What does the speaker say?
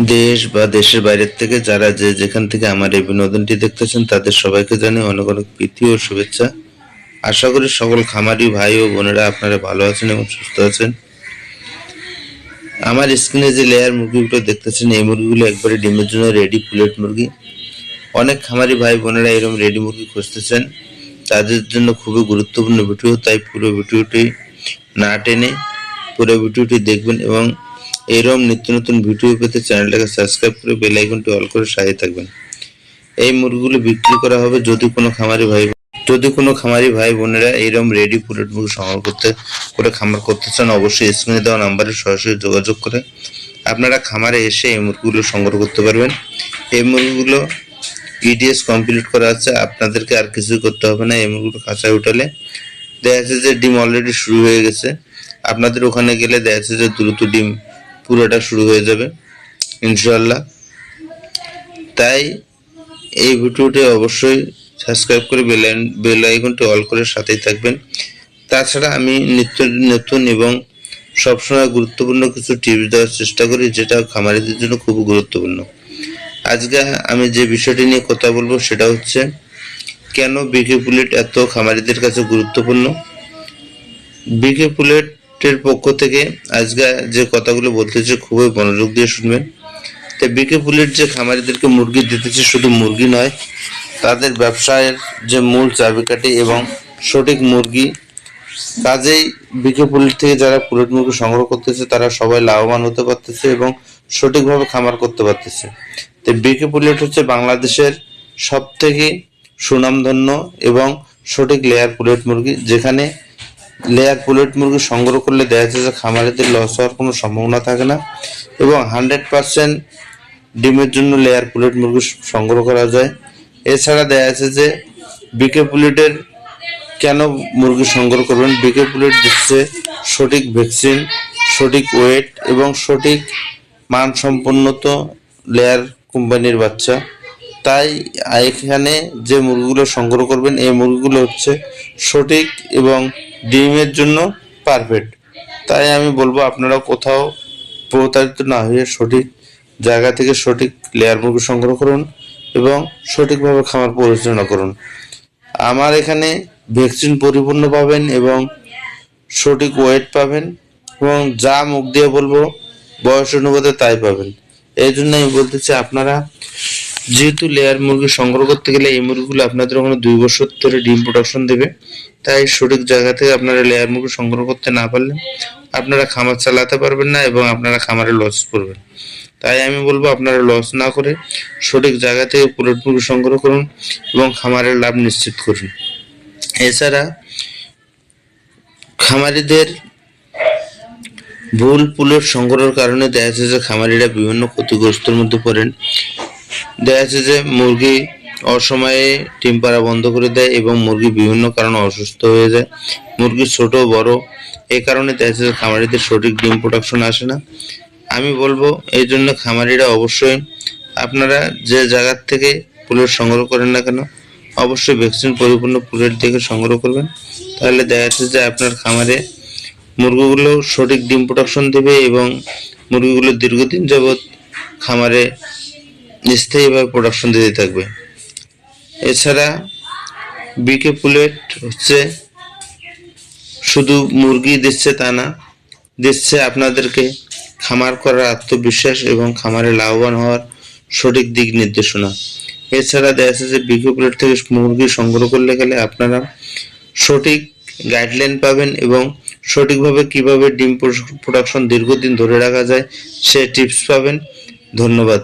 দেশ বা দেশের বাইরের থেকে যারা যে যেখান থেকে আমার এই বিনোদনটি দেখতেছেন, তাদের সবাইকে জানাই অনেক অনেক প্রীতি ও শুভেচ্ছা। আশা করি সকল খামারি ভাই ও বোনেরা আপনারা ভালো আছেন এবং সুস্থ আছেন। আমার স্ক্রিনে যে লেয়ার মুরগিগুলো দেখতেছেন, এই মুরগিগুলো একবারে ডিমের জন্য রেডি পুলেট মুরগি। অনেক খামারি ভাই বোনেরা এরকম রেডি মুরগি খুঁজতেছেন। তাদের জন্য খুবই গুরুত্বপূর্ণ ভিডিও তাই পুরো ভিডিওটি না টেনে পুরো ভিডিওটি দেখবেন এবং এরকম নিত্য নতুন ভিডিও পেতে চ্যানেলটাকে সাবস্ক্রাইব করে বেল আইকনটি অল করে সাথে থাকবেন। এই মুরগিগুলো বিক্রি করা হবে যদি কোনো খামারি ভাই যদি কোনো খামারি ভাই বোনেরা এইরকম রেডি পুলেট মুরগি সংগ্রহ করতে, করে খামার করতে চান, অবশ্যই স্ক্রিনে দেওয়া নাম্বারে সরাসরি যোগাযোগ করে আপনারা খামারে এসে এই মুরগিগুলো সংগ্রহ করতে পারবেন। এই মুরগিগুলো ইডিএস কমপ্লিট করা আছে, আপনাদেরকে আর কিছুই করতে হবে না। এই মুরগিগুলো খাঁচায় উঠালে দেখা যাচ্ছে যে ডিম অলরেডি শুরু হয়ে গেছে। আপনাদের ওখানে গেলে দেখা যাচ্ছে যে দ্রুত ডিম পুরোটা শুরু হয়ে যাবে ইনশাল্লাহ তাই এই ভিডিওটি অবশ্যই সাবস্ক্রাইব করে বেল বেল আইকনটি অল করে সাথেই থাকবেন। তাছাড়া আমি নিত্য, নতুন এবং সবসময় গুরুত্বপূর্ণ কিছু টিপস দেওয়ার চেষ্টা করি, যেটা খামারিদের জন্য খুব গুরুত্বপূর্ণ। আজকে আমি যে বিষয়টি নিয়ে কথা বলব, সেটা হচ্ছে, কেন বিকে পুলেট এত খামারিদের কাছে গুরুত্বপূর্ণ? বিকে পুলেটের পক্ষ থেকে আজকে যে কথাগুলো বলতেছে, খুবই মনোযোগ দিয়ে শুনবেন। তো বিকে পুলেট যে খামারিদেরকে মুরগি দিতেছে শুধু মুরগি নয়, তাদের ব্যবসায়ের যে মূল চাবিকাঠি এবং সঠিক মুরগি, কাজেই বিকে পুলেট থেকে যারা পুলেট মুরগি সংগ্রহ করতেছে, তারা সবাই লাভবান হতে পারতেছে এবং সঠিকভাবে খামার করতে পারতেছে। তো বিকে পুলেট হচ্ছে বাংলাদেশের সব থেকে সুনামধন্য এবং সঠিক লেয়ার পুলেট মুরগি, যেখানে লেয়ার পুলেট মুরগি সংগ্রহ করলে দেখা যাচ্ছে যে খামারিদের লস হওয়ার কোনো সম্ভাবনা থাকে না এবং হান্ড্রেড পার্সেন্ট ডিমের জন্য লেয়ার পুলেট মুরগি সংগ্রহ করা যায়। এছাড়া দেখা যাচ্ছে যে বিকে পুলেটের কেন মুরগি সংগ্রহ করবেন? বিকে পুলেট দিচ্ছে সঠিক ভ্যাকসিন সঠিক ওয়েট এবং সঠিক মানসম্পন্নত লেয়ার কোম্পানির বাচ্চা। তাই এখানে যে মুরগিগুলো সংগ্রহ করবেন, এই মুরগিগুলো হচ্ছে সঠিক এবং ডিমের জন্য পারফেক্ট তাই আমি বলব আপনারা কোথাও প্রতারিত না হয়ে সঠিক জায়গা থেকে সঠিক লেয়ার মুরগি সংগ্রহ করুন এবং সঠিকভাবে খামার পরিচালনা করুন। আমার এখানে ভ্যাকসিন পরিপূর্ণ পাবেন এবং সঠিক ওয়েট পাবেন এবং যা মুখ দিয়ে বলব, বয়স অনুপাতে তাই পাবেন। এই জন্য আমি বলতেছি, আপনারা যেহেতু লেয়ার মুরগি সংগ্রহ করতে গেলে এই মুরগিগুলো আপনাদের ওখানে দুই বছর ধরে ডিম প্রোডাকশন দেবে। তাই সঠিক জায়গা থেকে আপনারা লেয়ার মুরগি সংগ্রহ করতে না পারলে আপনারা খামার চালাতে পারবেন না এবং আপনারা খামারে লস করবেন। তাই আমি বলব আপনারা লস না করে সঠিক জায়গা থেকে পুলেট মুরগি সংগ্রহ করুন এবং খামারের লাভ নিশ্চিত করুন। এছাড়া খামারিদের ভুল পুলেট সংগ্রহের কারণে দেখা যাচ্ছে যে খামারিরা বিভিন্ন ক্ষতিগ্রস্তের মধ্যে পড়েন। দেখা যাচ্ছে যে মুরগি অসময়ে ডিম পাড়া বন্ধ করে দেয় এবং মুরগি বিভিন্ন কারণে অসুস্থ হয়ে যায়। মুরগি ছোট, বড় এই কারণে দেখা যাচ্ছে যে খামারিদের সঠিক ডিম প্রোডাকশন আসে না। আমি বলব, এই জন্য খামারিরা অবশ্যই আপনারা যে জায়গার থেকে পুলেট সংগ্রহ করেন না কেন, অবশ্যই ভ্যাকসিন পরিপূর্ণ পুলেট থেকে সংগ্রহ করবেন। তাহলে দেখা যাচ্ছে যে আপনার খামারে মুরগিগুলো সঠিক ডিম প্রোডাকশন দেবে এবং মুরগিগুলো দীর্ঘদিন যাবৎ খামারে স্থায়ীভাবে প্রোডাকশন দিতে থাকবে। এছাড়া বিকে পুলেট হচ্ছে শুধু মুরগি দিচ্ছে তা না, দিচ্ছে আপনাদেরকে খামার করার আত্মবিশ্বাস এবং খামারে লাভবান হওয়ার সঠিক দিক নির্দেশনা। এছাড়া দেখা যাচ্ছে যে বিকে পুলেট থেকে মুরগি সংগ্রহ করলে গেলে আপনারা সঠিক গাইডলাইন পাবেন এবং সঠিকভাবে কীভাবে ডিম প্রোডাকশন দীর্ঘদিন ধরে রাখা যায় সে টিপস পাবেন। ধন্যবাদ।